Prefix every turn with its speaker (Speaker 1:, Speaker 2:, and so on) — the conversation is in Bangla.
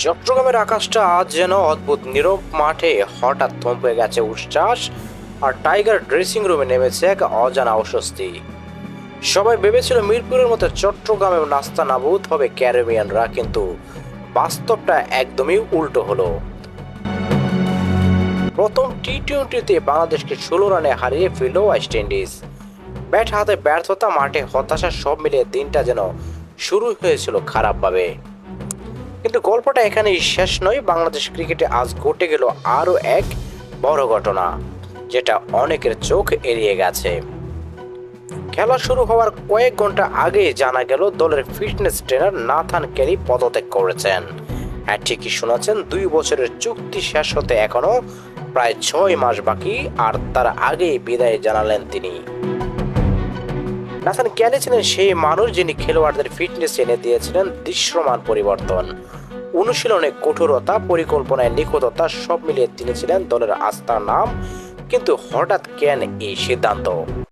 Speaker 1: চট্টগ্রামের আকাশটা আজ যেন অদ্ভুত। নীরব মাঠে হঠাৎ থমকে গেছে উচ্ছ্বাস আর টাইগার ড্রেসিং রুমে নেমেছে এক অজানা অস্বস্তি। সবাই ভেবেছিল মিরপুরের মতো চট্টগ্রামে নাস্তা নাবুদ হবে ক্যারিবিয়ানরা, কিন্তু বাস্তবটা একদমই উল্টো হলো। প্রথম টি টোয়েন্টিতে বাংলাদেশকে ষোলো রানে হারিয়ে ফিরল ওয়েস্ট ইন্ডিজ। ব্যাট হাতে ব্যর্থতা, মাঠে হতাশা সব মিলিয়ে দিনটা যেন শুরু হয়েছিল খারাপভাবে। কিন্তু গল্পটা এখানেই শেষ নয়। বাংলাদেশ ক্রিকেটে আজ ঘটে গেল আরও এক বড় ঘটনা, যেটা অনেকের চোখ এড়িয়ে গেছে। খেলা শুরু হওয়ার কয়েক ঘণ্টা আগে জানা গেল দলের ফিটনেস ট্রেনার নাথান ক্যারি পদত্যাগ করেছেন। হ্যাঁ ঠিকই শুনেছেন, দুই বছরের চুক্তি শেষ হতে এখনও প্রায় ছয় মাস বাকি, আর তার আগেই বিদায় জানালেন তিনি। নাথান ক্যালি ছিলেন সেই মানুষ যিনি খেলোয়াড়দের ফিটনেস এনে দিয়েছিলেন দৃশ্যমান পরিবর্তন? অনুশীলনে কঠোরতা, পরিকল্পনায় নিখুঁততা, সব মিলিয়ে তিনি ছিলেন দলের আস্থার নাম। কিন্তু হঠাৎ কেন এই সিদ্ধান্ত?